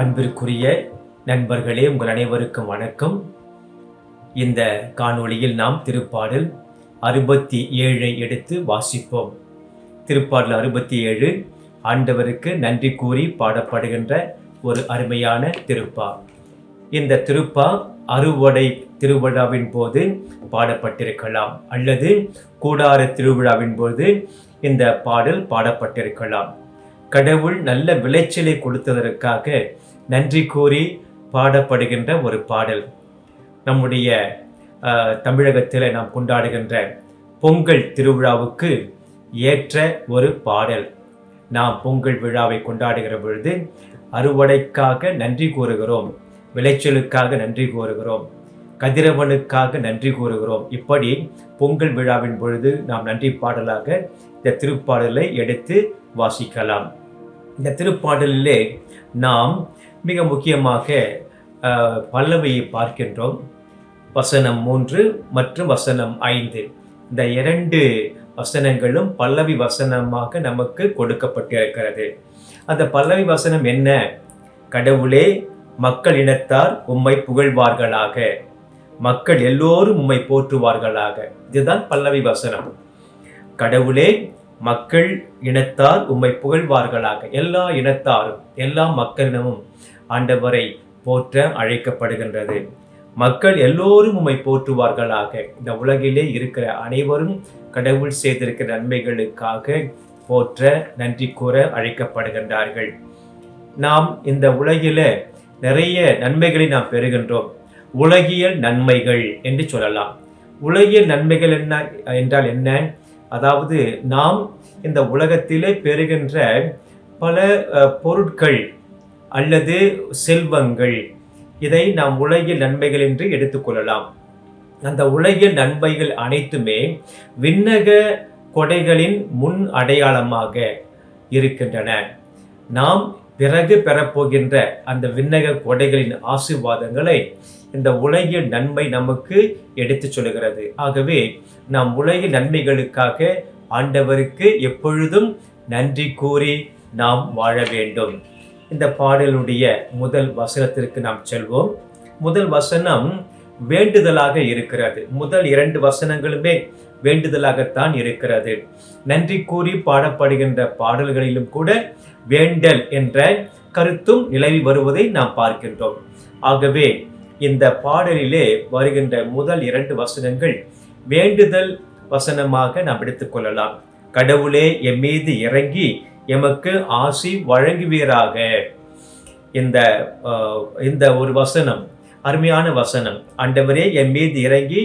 அன்பிற்குரிய நண்பர்களே உங்கள் அனைவருக்கும் வணக்கம். இந்த காணொளியில் நாம் திருப்பாடல் அறுபத்தி ஏழை எடுத்து வாசிப்போம். திருப்பாடல் அறுபத்தி ஏழு ஆண்டவருக்கு நன்றி கூறி பாடப்படுகின்ற ஒரு அருமையான திருப்பா. இந்த திருப்பா அறுவடை திருவிழாவின் போது பாடப்பட்டிருக்கலாம் அல்லது கூடார திருவிழாவின் போது இந்த பாடல் பாடப்பட்டிருக்கலாம். கடவுள் நல்ல விளைச்சலை கொடுத்ததற்காக நன்றி கூறி பாடப்படுகின்ற ஒரு பாடல். நம்முடைய தமிழகத்தில் நாம் கொண்டாடுகின்ற பொங்கல் திருவிழாவுக்கு ஏற்ற ஒரு பாடல். நாம் பொங்கல் விழாவை கொண்டாடுகிற பொழுது அறுவடைக்காக நன்றி கூறுகிறோம் விளைச்சலுக்காக நன்றி கூறுகிறோம் கதிரவனுக்காக நன்றி கூறுகிறோம். இப்படி பொங்கல் விழாவின் பொழுது நாம் நன்றி பாடலாக இந்த திருப்பாடலை எடுத்து வாசிக்கலாம். இந்த திருப்பாடலிலே நாம் மிக முக்கியமாக பல்லவியை பார்க்கின்றோம். வசனம் மூன்று மற்றும் வசனம் ஐந்து. இந்த இரண்டு வசனங்களும் பல்லவி வசனமாக நமக்கு கொடுக்கப்பட்டிருக்கிறது. அந்த பல்லவி வசனம் என்ன? கடவுளே மக்கள் இனத்தார் உம்மை புகழ்வார்களாக. மக்கள் எல்லோரும் உம்மை போற்றுவார்களாக. இதுதான் பல்லவி வசனம். கடவுளே மக்கள் இனத்தார் உம்மை புகழ்வார்களாக. எல்லா இனத்தாரும் எல்லா மக்களிடமும் ஆண்டவரை போற்ற அழைக்கப்படுகின்றது. மக்கள் எல்லோரும் உம்மை போற்றுவார்களாக. இந்த உலகிலே இருக்கிற அனைவரும் கடவுள் செய்திருக்கிற நன்மைகளுக்காக போற்ற நன்றி கூற அழைக்கப்படுகின்றார்கள். நாம் இந்த உலகில நிறைய நன்மைகளை நாம் பெறுகின்றோம். உலகியல் நன்மைகள் என்று சொல்லலாம். உலகியல் நன்மைகள் என்ன என்றால் என்ன? அதாவது நாம் இந்த உலகத்திலே பெறுகின்ற பல பொருட்கள் அல்லது செல்வங்கள். இதை நாம் உலகில் நன்மைகள் என்று எடுத்துக்கொள்ளலாம் அந்த உலகில் நன்மைகள் அனைத்துமே விண்ணக கொடைகளின் முன் அடையாளமாக இருக்கின்றன. நாம் பிறகு பெறப்போகின்ற அந்த விண்ணக கொடைகளின் ஆசீர்வாதங்களை இந்த உலகின் நன்மை நமக்கு எடுத்துச் சொல்கிறது ஆகவே நாம் உலகில் நன்மைகளுக்காக ஆண்டவருக்கு எப்பொழுதும் நன்றி கூறி நாம் வாழ வேண்டும். இந்த பாடலுடைய முதல் வசனத்திற்கு நாம் செல்வோம். முதல் வசனம் வேண்டுதலாக இருக்கிறது. முதல் இரண்டு வசனங்களுமே வேண்டுதலாகத்தான் இருக்கிறது. நன்றி கூறி பாடப்படுகின்ற பாடல்களிலும் கூட வேண்டல் என்ற கருத்தும் நிலவி வருவதை நாம் பார்க்கின்றோம். ஆகவே இந்த பாடலிலே வருகின்ற முதல் இரண்டு வசனங்கள் வேண்டுதல் வசனமாக நாம் எடுத்துக்கொள்ளலாம் கடவுளே எம் மீது இறங்கி எமக்கு ஆசி வழங்குவீராக. இந்த இந்த ஒரு வசனம் அருமையான வசனம். ஆண்டவரே என் மீது இறங்கி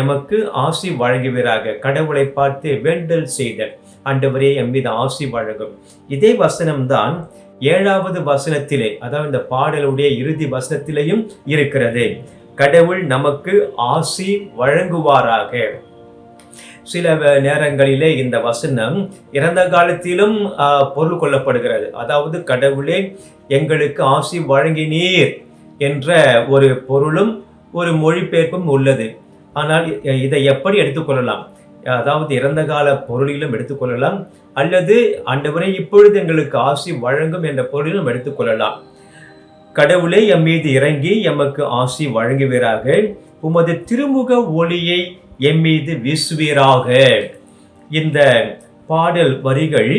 எமக்கு ஆசி வழங்குவீராக. கடவுளை பார்த்து வேண்டல் செய்தல். ஆண்டவரே என் மீது ஆசி வழங்கும். இதே வசனம்தான் ஏழாவது வசனத்திலே அதாவது இந்த பாடலுடைய இறுதி வசனத்திலேயும் இருக்கிறது. கடவுள் நமக்கு ஆசி வழங்குவாராக. சில நேரங்களிலே இந்த வசனம் இறந்த காலத்திலும் பொருள் கொள்ளப்படுகிறது. அதாவது கடவுளே எங்களுக்கு ஆசி வழங்கினீர் என்ற ஒரு பொருளும் ஒரு மொழிபெயர்ப்பும் உள்ளது. ஆனால் இதை எப்படி எடுத்துக்கொள்ளலாம்? அதாவது இறந்த கால பொருளிலும் எடுத்துக்கொள்ளலாம். அல்லது ஆண்டவரே இப்பொழுது எங்களுக்கு ஆசி வழங்கும் என்ற பொருளிலும் எடுத்துக்கொள்ளலாம். கடவுளே எம் மீது இறங்கி எமக்கு ஆசி வழங்குவீராக. உமது திருமுக ஒளியை எம் மீது வீசுவீராக. இந்த பாடல் வரிகள்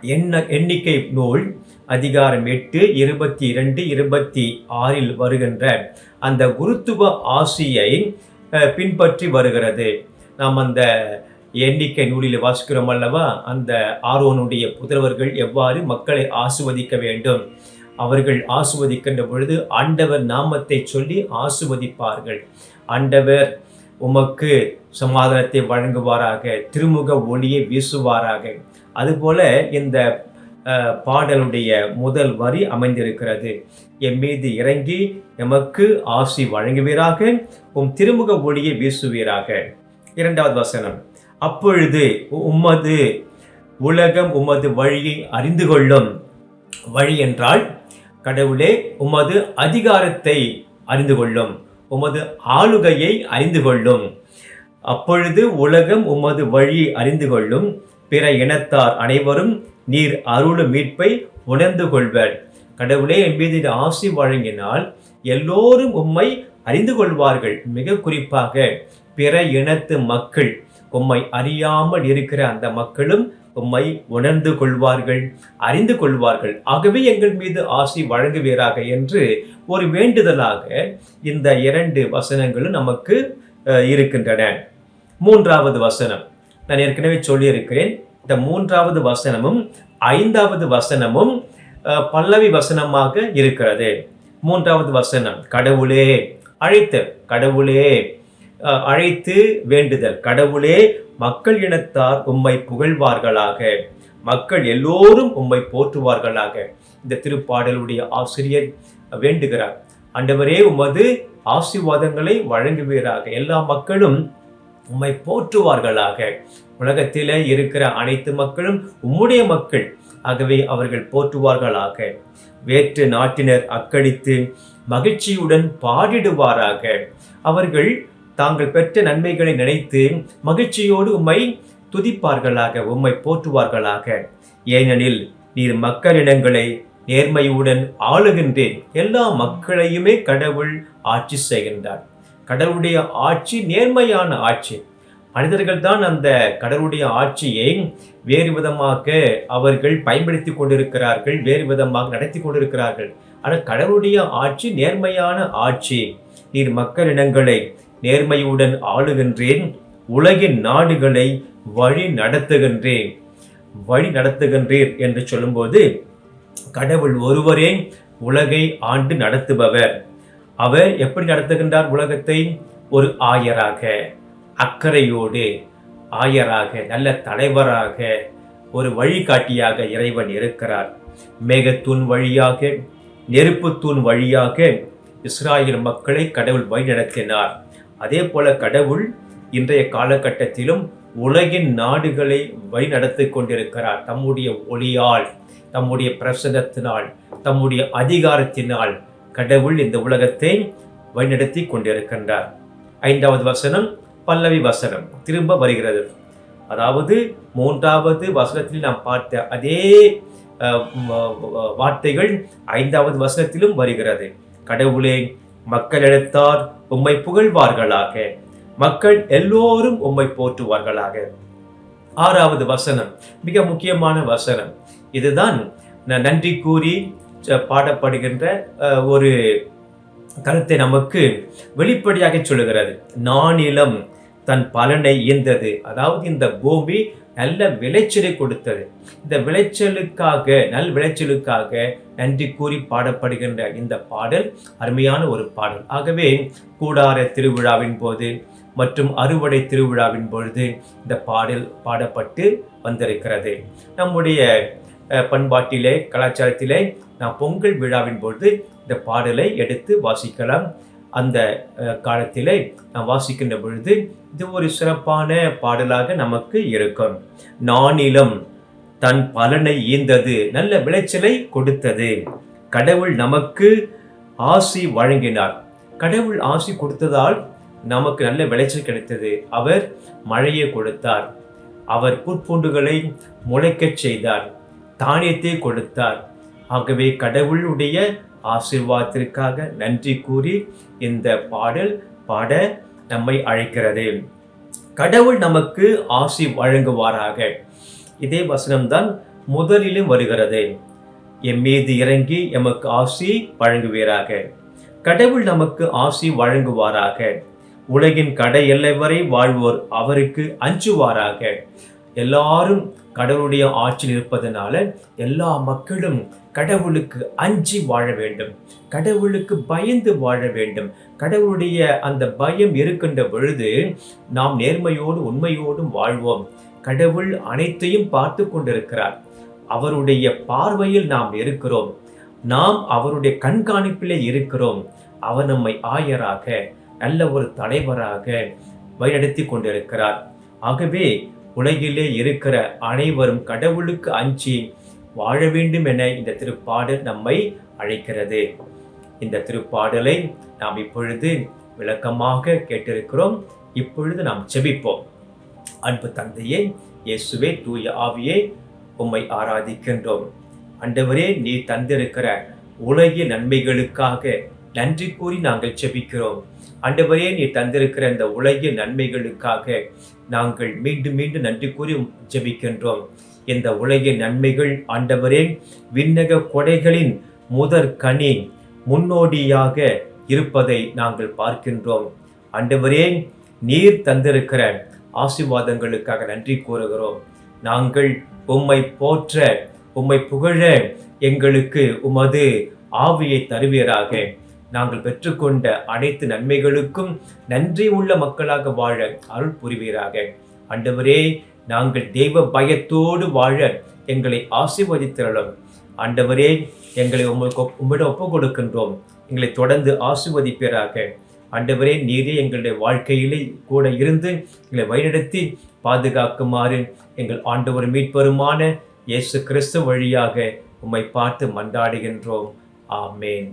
எண்ண எண்ணிக்கை நூல் அதிகாரம் எட்டு இருபத்தி இரண்டு இருபத்தி ஆறில் வருகின்ற அந்த குருத்துவ ஆசியை பின்பற்றி வருகிறது. நாம் அந்த எண்ணிக்கை நூலில் வாசிக்கிறோம் அல்லவா? அந்த ஆர்வனுடைய புதல்வர்கள் எவ்வாறு மக்களை ஆசுவதிக்க வேண்டும்? அவர்கள் ஆசுவதிக்கின்ற பொழுது ஆண்டவர் நாமத்தை சொல்லி ஆசுவதிப்பார்கள். ஆண்டவர் உமக்கு சமாதானத்தை வழங்குவாராக திருமுக ஒளியை வீசுவாராக. அதுபோல இந்த பாடலுடைய முதல் வரி அமைந்திருக்கிறது. எம் மீது இறங்கி எமக்கு ஆசி வழங்குவீராக உம் திருமுக ஒளியை வீசுவீராக. இரண்டாவது வசனம். அப்பொழுது உமது உலகம் உமது வழியை அறிந்து கொள்ளும் வழி என்றால் கடவுளே உமது அதிகாரத்தை அறிந்து கொள்ளும் உமது ஆளுகையை அறிந்து கொள்ளும். அப்பொழுது உலகம் உமது வழியை அறிந்து கொள்ளும் பிற இனத்தார் அனைவரும் நீர் அருளும் மீட்பை உணர்ந்து கொள்வர். கடவுளே என் மீது ஆசி வழங்கினால் எல்லோரும் உம்மை அறிந்து கொள்வார்கள். மிக குறிப்பாக பிற இனத்து மக்கள் உம்மை அறியாமல் இருக்கிற அந்த மக்களும் உம்மை உணர்ந்து கொள்வார்கள் அறிந்து கொள்வார்கள். ஆகவே எங்கள் மீது ஆசி வழங்குவீராக என்று ஒரு வேண்டுதலாக இந்த இரண்டு வசனங்களும் நமக்கு இருக்கின்றன. மூன்றாவது வசனம். நான் ஏற்கனவே சொல்லியிருக்கிறேன் இந்த மூன்றாவது வசனமும் ஐந்தாவது வசனமும் பல்லவி வசனமாக இருக்கிறது. மூன்றாவது வசனம் கடவுளே அழைத்த கடவுளே அழைத்து வேண்டுதல். கடவுளே மக்கள் இனத்தார் உம்மை புகழ்வார்களாக. மக்கள் எல்லோரும் உம்மை போற்றுவார்களாக. இந்த திருப்பாடலுடைய ஆசிரியர் வேண்டுகிறார். ஆண்டவரே உமது ஆசிர்வாதங்களை வழங்குவீராக. எல்லா மக்களும் உம்மை போற்றுவார்களாக. உலகத்தில் இருக்கிற அனைத்து மக்களும் உம்முடைய மக்கள். ஆகவே அவர்கள் போற்றுவார்களாக. வேற்று நாட்டினர் அக்கடித்து மகிழ்ச்சியுடன் பாடிடுவாராக. அவர்கள் தாங்கள் பெற்ற நன்மைகளை நினைத்து மகிழ்ச்சியோடு உம்மை துதிப்பார்களாக உம்மை போற்றுவார்களாக. ஏனெனில் நீர் மக்களிடங்களை நேர்மையுடன் ஆளுகின்றேன். எல்லா மக்களையுமே கடவுள் ஆட்சி செய்கின்றார். கடவுளுடைய ஆட்சி நேர்மையான ஆட்சி. மனிதர்கள் தான் அந்த கடவுளுடைய ஆட்சியை வேறு விதமாக அவர்கள் பயன்படுத்தி கொண்டிருக்கிறார்கள் வேறு விதமாக நடத்தி கொண்டிருக்கிறார்கள். ஆனால் கடவுளுடைய ஆட்சி நேர்மையான ஆட்சி. நீர் மக்களிடங்களை நேர்மையுடன் ஆளுகின்றேன். உலகின் நாடுகளை வழி நடத்துகின்றேன். வழி நடத்துகின்றீர் என்று சொல்லும்போது கடவுள் ஒருவரே உலகை ஆண்டு நடத்துபவர். அவர் எப்படி நடத்துகின்றார் உலகத்தை? ஒரு ஆயராக அக்கறையோடு ஆயராக நல்ல தலைவராக ஒரு வழிகாட்டியாக இறைவன் இருக்கிறார். மேகத்தூண் வழியாக நெருப்புத்தூண் வழியாக இஸ்ராயல் மக்களை கடவுள் வழிநடத்தினார். அதே போல கடவுள் இன்றைய காலகட்டத்திலும் உலகின் நாடுகளை வழிநடத்தி கொண்டிருக்கிறார். தம்முடைய ஒளியால் தம்முடைய பிரசங்கத்தினால் தம்முடைய அதிகாரத்தினால் கடவுள் இந்த உலகத்தை வழிநடத்தி கொண்டிருக்கின்றார். ஐந்தாவது வசனம் பல்லவி வசனம். திரும்ப வருகிறது. அதாவது மூன்றாவது வசனத்தில் நாம் பார்த்த அதே வார்த்தைகள் ஐந்தாவது வசனத்திலும் வருகிறது. கடவுளே மக்களிடத்தார் உம்மை புகழ்வார்களாக. மக்கள் எல்லோரும் உம்மை போற்றுவார்களாக. ஆறாவது வசனம் மிக முக்கியமான வசனம். இதுதான் நன்றி கூறி ச- பாடப்படுகின்ற ஒரு கருத்தை நமக்கு வெளிப்படையாக சொல்லுகிறது. நானிலம் தன் பலனை ஈந்தது. அதாவது இந்த பூமி நல்ல விளைச்சலை கொடுத்தது. இந்த விளைச்சலுக்காக நல் விளைச்சலுக்காக நன்றி கூறி பாடப்படுகின்ற இந்த பாடல் அருமையான ஒரு பாடல். ஆகவே கூடார திருவிழாவின் போது மற்றும் அறுவடை திருவிழாவின் பொழுது இந்த பாடல் பாடப்பட்டு வந்திருக்கிறது. நம்முடைய பண்பாட்டிலே கலாச்சாரத்திலே நாம் பொங்கல் விழாவின் பொழுது இந்த பாடலை எடுத்து வாசிக்கலாம். அந்த காலத்திலே நாம் வாசிக்கின்ற பொழுது இது ஒரு சிறப்பான பாடலாக நமக்கு இருக்கும். நானிலம் தன் பலனை ஈந்தது நல்ல விளைச்சலை கொடுத்தது. கடவுள் நமக்கு ஆசி வழங்கினார். கடவுள் ஆசி கொடுத்ததால் நமக்கு நல்ல விளைச்சல் கிடைத்தது. அவர் மழையை கொடுத்தார். அவர் புற்பூண்டுகளை முளைக்கச் செய்தார். தானியத்தை கொடுத்தார். ஆகவே கடவுளுடைய ஆசீர்வாதத்திற்காக நன்றி கூறி இந்த பாடல் பாட நம்மை அழைக்கிறது. கடவுள் நமக்கு ஆசி வழங்குவாராக. இதே வசனம்தான் முதலிலும் வருகிறது. எம் மீது இறங்கி எமக்கு ஆசி வழங்குவீராக. கடவுள் நமக்கு ஆசி வழங்குவாராக. உலகின் கடை எல்லை வரை வாழ்வோர் அவருக்கு அஞ்சுவாராக. எல்லாரும் கடவுளுடைய ஆட்சியில் இருப்பதனால எல்லா மக்களும் கடவுளுக்கு அஞ்சி வாழ வேண்டும். கடவுளுக்கு பயந்து வாழ வேண்டும். கடவுளுடைய அந்த பயம் இருக்கின்ற பொழுது நாம் நேர்மையோடு உண்மையோடும் வாழ்வோம். கடவுள் அனைத்தையும் பார்த்து கொண்டிருக்கிறார். அவருடைய பார்வையில் நாம் இருக்கிறோம். நாம் அவருடைய கண்காணிப்பிலே இருக்கிறோம். அவர் நம்மை ஆயராக நல்ல ஒரு தலைவராக வழிநடத்தி கொண்டிருக்கிறார். ஆகவே உலகிலே இருக்கிற அனைவரும் கடவுளுக்கு அஞ்சி வாழ வேண்டும் என இந்த திருப்பாடல் நம்மை அழைக்கிறது. இந்த திருப்பாடலை நாம் இப்பொழுது விளக்கமாக கேட்டிருக்கிறோம். இப்பொழுது நாம் செபிப்போம். அன்பு தந்தையே இயேசுவே தூய ஆவியே உம்மை ஆராதிக்கின்றோம். அண்டவரே நீ தந்திருக்கிற உலகிய நன்மைகளுக்காக நன்றி கூறி நாங்கள் ஜெபிக்கிறோம் அண்டவரே நீ தந்திருக்கிற இந்த உலகிய நன்மைகளுக்காக நாங்கள் மீண்டும் மீண்டும் நன்றி கூறி ஜெபிக்கின்றோம். இந்த உலகிய நன்மைகள் ஆண்டவரே விண்ணக கொடைகளின் முதற் கனி முன்னோடியாக இருப்பதை நாங்கள் பார்க்கின்றோம். ஆண்டவரே நீர் தந்திருக்கிற ஆசீர்வாதங்களுக்காக நன்றி கூறுகிறோம். நாங்கள் உம்மை போற்ற உம்மை புகழ எங்களுக்கு உமது ஆவியை தருவீராக. நாங்கள் பெற்றுக்கொண்ட அனைத்து நன்மைகளுக்கும் நன்றி உள்ள மக்களாக வாழ அருள் புரிவீராக. ஆண்டவரே நாங்கள் தெய்வ பயத்தோடு வாழ எங்களை ஆசீர்வதித்திரளும். ஆண்டவரே எங்களை உங்களுக்கு உம்மிடம் ஒப்புக் கொடுக்கின்றோம் எங்களை தொடர்ந்து ஆசீர்வதிப்பீராக. ஆண்டவரே நீரே எங்களுடைய வாழ்க்கையிலே கூட இருந்து எங்களை வழிநடத்தி பாதுகாக்குமாறு எங்கள் ஆண்டவர் மீட்பருமான இயேசு கிறிஸ்து வழியாக உம்மை பார்த்து மன்றாடுகின்றோம். ஆமேன்.